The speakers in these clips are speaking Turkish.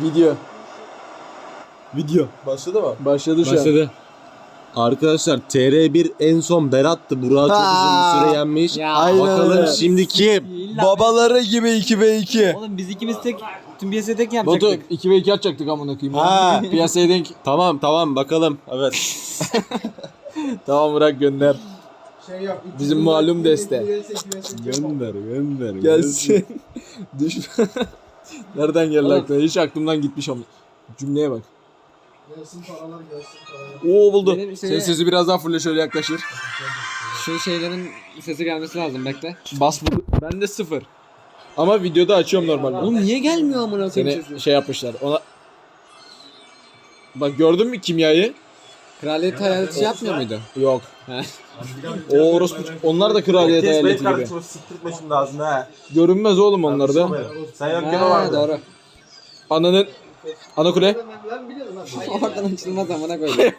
Video. Video. Başladı mı? Başladı şu an. Başladı. Arkadaşlar TR1 en son Berat'tı. Burak'ı çok Ha. uzun süre yenmiş. Ya. Aynen Bakalım öyle. şimdi kim? Babaları gibi 2 ve 2. Oğlum biz ikimiz tek tüm piyasayı tek Batu yapacaktık. 2 ve 2 atacaktık amına koyayım. Ha. Piyasaya denk. Tamam tamam bakalım. Evet. Tamam bırak gönder. Bizim malum deste. gönder gönder. Gelsin. Düş. Nereden geldi aklına? Hiç aklımdan gitmiş ama. Cümleye bak. Oo buldu. Benim Senin şeye- sesi biraz daha fulle şöyle yaklaşır. Şu şeylerin sesi gelmesi lazım bekle. Bas buldu. Ben de sıfır. Ama videoda açıyorum normalde. Oğlum niye gelmiyor amına koyayım Seni sesi? şey yapmışlar. Ona Bak gördün mü kimyayı? Kraliyet hayaleti şey yapmıyor muydu? Yok. O orospu. Onlar da kraliyet hayaleti gibi. siktirtme şimdi ağzını ha. Görünmez oğlum onlar da. Sen yokken o vardı. doğru. Ananın ana kule. Oradan açılmaz amına koyayım.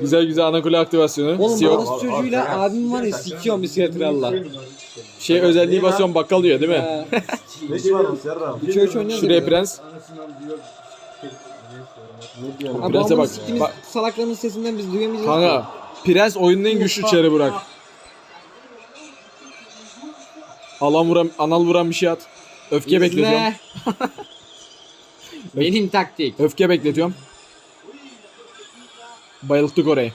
Güzel güzel ana kule aktivasyonu. Oğlum Siyok. orası çocuğuyla abim var ya sikiyorum bisikletini Allah. Şey özelliği basıyorum bakkal diyor değil mi? Ne şey var oğlum Serra? Şuraya prens. Abi Prens'e bak. Siktiğimiz Bak. salakların sesinden biz duyamayacağız. Kanka prens oyunun en güçlü çarı bırak. Alan vuran, anal vuran bir şey at. Öfke bekletiyorum. Ne? Benim taktik. Öfke bekletiyorum. Bayılttık orayı.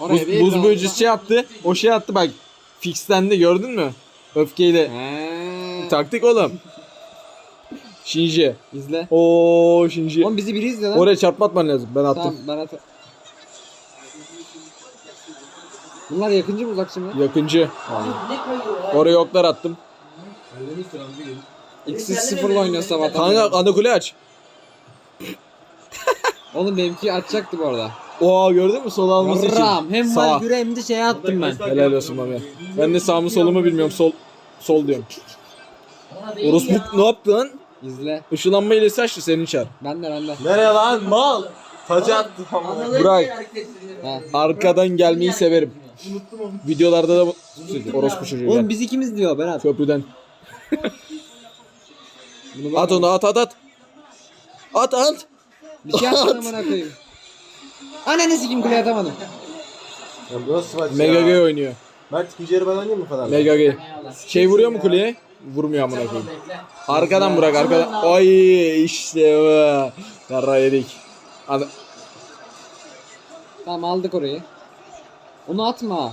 Oraya Buz, bir buz böcesi şey attı. O şey attı bak. Fixlendi gördün mü? Öfkeyle. He. Taktik oğlum. Shinji. İzle. Oo Shinji. Oğlum bizi biri izle lan. Oraya çarpma atman lazım. Ben attım. Tamam ben at. Bunlar yakıncı mı uzakçı mı? Yakıncı. Oraya oklar attım. İkisi sıfırla oynuyor sabahtan. Kanka ana kule aç. Oğlum benimki açacaktı bu arada. Oo gördün mü sol alması için. Ram hem Sağ. Valkyrie hem de şeye attım ben. Helal olsun Mami. Ben de sağ mı solumu bilmiyorum. Sol sol diyorum. Orospu ne yaptı lan? İzle. Işınlanma ilesi açtı senin çar. Ben de ben de. Nereye lan mal? Tacı attı ama. Burak Ha. arkadan gelmeyi severim. Videolarda da bu- orospu çocuğu Oğlum gel. biz ikimiz diyor Berat. Köprüden. Bunu At onu at at at. At at. Bir şey yapsana amına koyayım. Ananı sikeyim kuleye atamadım. Ya bu nasıl maç Mega ya? G oynuyor. Mert yarı ben oynayayım mı falan? Mega G. Şey vuruyor mu kuleye? Vurmuyor amına koyayım. Arkadan bırak arkadan. Ay işte bu. Yarra yedik. Ana- Tamam aldık orayı. Onu atma.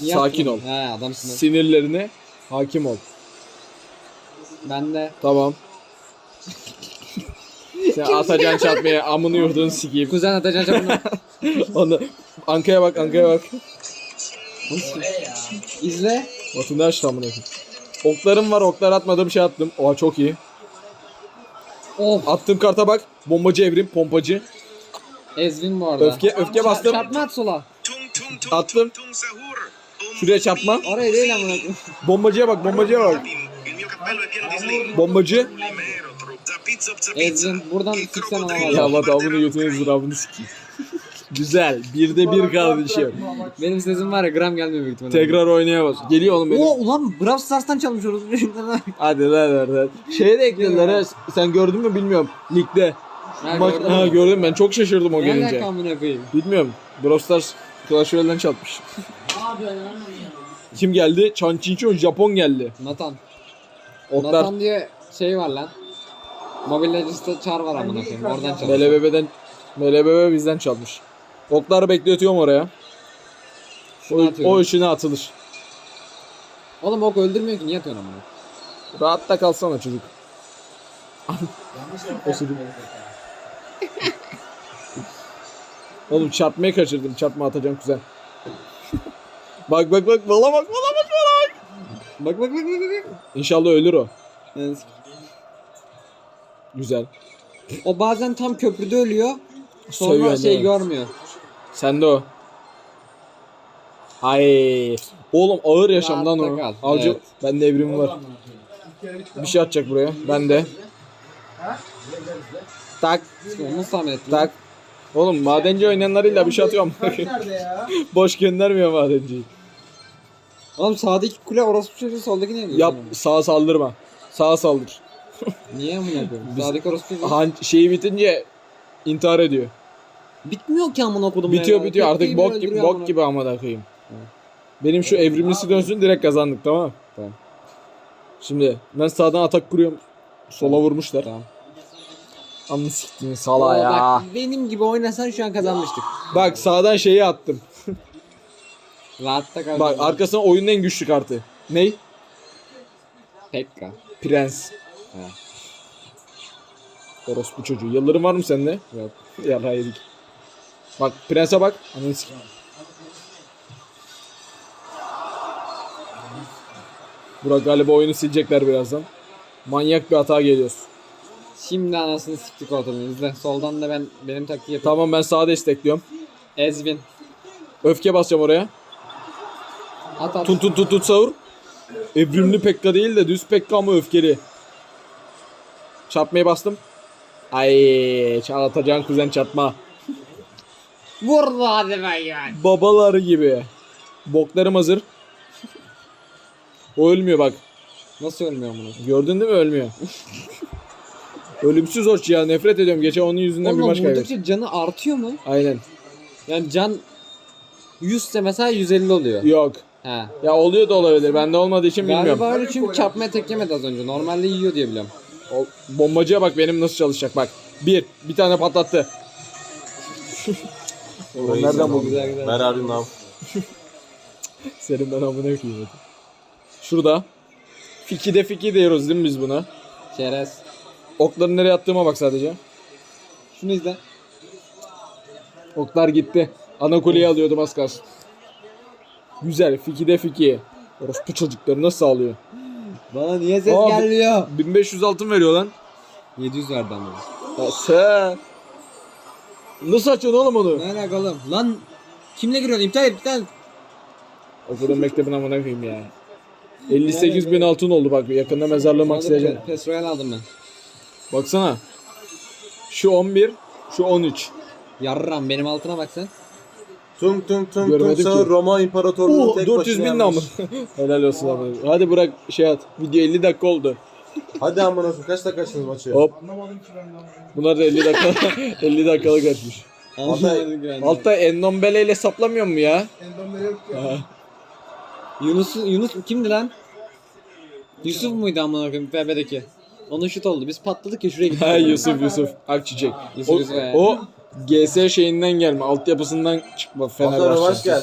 Niye Sakin ol. atmadın? He adamsın. Sinirlerine hakim ol. Ben de. Tamam. Sen atacaksın çarpmaya amını yurdun sikeyim. Kuzen atacağım bunu. Onu Anka'ya bak Anka'ya bak. İzle. Batu ne açtı amına koyayım. Oklarım var oklar atmadığım şey attım. Oha çok iyi. Of. Attığım karta bak. Bombacı evrim pompacı. Ezvin bu arada. Öfke öfke bastım. Çarpma at sola. Attım. Şuraya çarpma. Oraya değil koyayım. Bombacıya bak bombacıya bak. Bombacı. Ezvin buradan siksen alamaz. Ya Batu amını götünü zırabını sikeyim. Güzel. Birde bir kardeşim. Benim sesim var ya gram gelmiyor büyük ihtimalle. Tekrar oynayamaz. Geliyor oğlum benim. Oo ulan Brawl Stars'tan çalmış orası. Hadi lan oradan. Şeye de eklediler ha. Sen gördün mü bilmiyorum. Ligde. ha, Maç, gördün ha, gördüm ben çok şaşırdım o Ne gelince. alaka amına koyayım? Bilmiyorum. Brawl Stars Clash Royale'den çatmış. Kim geldi? Chan Chinchon Japon geldi. Nathan. Oklar Nathan diye şey var lan. Mobile Legends'ta çar var amına koyayım. Oradan çalmış. MLBB'den MLBB bizden çalmış. Okları bekletiyorum oraya. Şunu O, atıyorum. o işine atılır. Oğlum ok öldürmüyor ki niye atıyorsun amına? Rahatta kalsana çocuk. Osurdum. Oğlum çarpmayı kaçırdım. Çarpma atacağım kuzen. bak bak bak bala bak bala bak bala bak. Bak bak bak bak. İnşallah ölür o. Yani Güzel. O bazen tam köprüde ölüyor. Sonra Sövüyor, şey mi? Görmüyor. Sende o. Ay. Oğlum ağır yaşam lan Rahatta o. kal. Avcı. Evet. Bende evrim var. Bir şey atacak buraya. Ben de. Tak Onu ettin? tak. Oğlum madenci oynayanlarıyla bir şey atıyorum. Boş göndermiyor madenciyi. Oğlum sağdaki kule orospu çocuğu soldaki ne Yap sağa saldırma. Sağa saldır. Niye amına koyayım? Sadık orospu. bu. Han şeyi bitince intihar ediyor. Bitmiyor ki amına kodum. Bitiyor ya. bitiyor artık bok gibi bok gibi amına koyayım. Benim şu evrimlisi dönsün direkt kazandık tamam mı? Tamam. Şimdi ben sağdan atak kuruyorum. Sola vurmuşlar. Tamam. Anı siktiğin Oo, sala ya. Bak benim gibi oynasan şu an kazanmıştık. Bak sağdan şeyi attım. Rahatta kazandık. Bak arkasına oyunun en güçlü kartı. Ney? Pekka. Prens. He. Orospu çocuğu. Yılların var mı sende? Yok. Yarra yedik. Bak prense bak. Ananı sikeyim. Burak galiba oyunu silecekler birazdan. Manyak bir hata geliyoruz. Şimdi anasını siktik ortamı izle. Soldan da ben benim taktiği yapayım. Tamam ben sağa destekliyorum. Ezvin. Öfke basacağım oraya. At at. Tut tut tut tut savur. Evrimli Pekka değil de düz Pekka ama öfkeli. Çarpmayı bastım. Ay çarpacağın kuzen çarpma. Vur hadi ben yani. Babaları gibi. Boklarım hazır. O ölmüyor bak. Nasıl ölmüyor bunu? Gördün değil mi ölmüyor. Ölümsüz hoç ya nefret ediyorum. Geçen onun yüzünden bir Oğlum maç kaybettim. vurdukça canı artıyor mu? Aynen. Yani can 100 ise mesela 150 oluyor. Yok. He. Ya oluyor da olabilir. Bende olmadığı için bilmiyorum. Galiba öyle çünkü çarpmaya tek yemedi az önce. Normalde yiyor diye biliyorum. O, bombacıya bak benim nasıl çalışacak bak. Bir. Bir tane patlattı. Oğlum nereden buldun? Where are you now? Senin ben amına koyayım. Şurada. Fiki de fiki diyoruz değil mi biz buna? Çerez. Okları nereye attığıma bak sadece. Şunu izle. Oklar gitti. Ana kuleyi alıyordum az kalsın. Güzel. Fiki de fiki. Orospu çocukları nasıl alıyor? Bana niye ses Abi- gelmiyor? 1500 altın veriyor lan. 700 verdi ama. Ya sen. Nasıl açıyorsun oğlum onu? Ne alaka oğlum? Lan kimle giriyorsun? İptal et iptal. Okulun mektebin amına koyayım ya. 58 bin altın oldu bak yakında mezarlığı maksayacağım. Pe- Pes Royal aldım ben. Baksana. Şu 11, şu 13. Yarram benim altına bak sen. Tung tung tung Görmedim tung sağır ki. Roma İmparatorluğu Oo, tek 400 başına bin namı. yenmiş. Helal olsun abi. Hadi bırak şey at. Video 50 dakika oldu. Hadi amına koyayım kaç dakika açtınız maçı? Hop. Bunlar da 50 dakika 50 dakikalık açmış. Anlamadım ki ben de. Altta Endombele ile saplamıyor mu ya? Ha. Yunus Yunus kimdi lan? Yusuf muydu amına koyayım PB'deki? Onun şut oldu. Biz patladık ya şuraya gittik. Ha Yusuf Yusuf Akçiçek. Yusuf, O, Yusuf, o GS şeyinden gelme. Altyapısından çıkma Fenerbahçe. gel.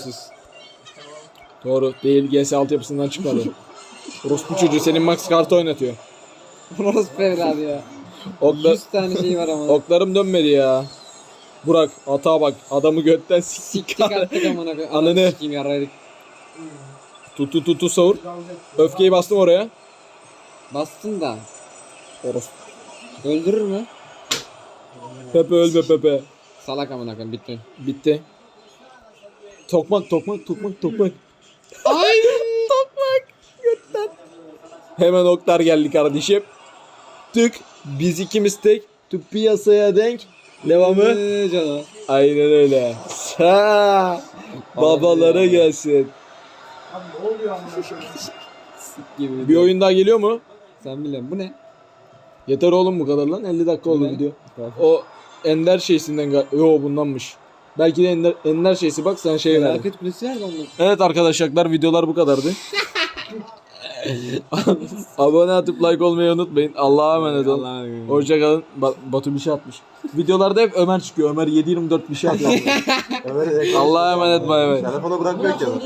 Doğru değil GS altyapısından çıkmadı. Orospu çocuğu senin max kartı oynatıyor. Orası evladı ya. Okla, 100 tane şey var ama. oklarım dönmedi ya. Burak hata bak adamı götten siktik. Siktik attık amına koyayım. Ananı. Sikeyim yaraydık. Tut tut tut tut savur. Öfkeyi bastım oraya. Bastın da. Orospu. Öldürür mü? Pepe ölme Pepe. Salak amına koyayım bitti. Bitti. Tokmak tokmak tokmak tokmak. Ay tokmak. Götten. Hemen oklar geldi kardeşim. Tık. Biz ikimiz tek. Tık piyasaya denk. Devamı. Ee, canım. Aynen öyle. Sa. Babalara gelsin. Gibi. Bir oyun daha geliyor mu? Sen biliyorsun. Bu ne? Yeter oğlum bu kadar lan. 50 dakika oldu Ne? video. O Ender şeysinden Yo bundanmış. Belki de Ender, Ender şeysi bak sen şey verdin. Felaket kulesi nerede onun? Evet arkadaşlar videolar bu kadardı. Abone atıp like olmayı unutmayın. Allah'a emanet olun. Allah'a emanet. Hoşçakalın. Ba- Batu bir şey atmış. Videolarda hep Ömer çıkıyor. Ömer 7-24 bir şey atıyor. Ömer'e Allah'a emanet bay bay. Telefonu bırakmıyor ki adam.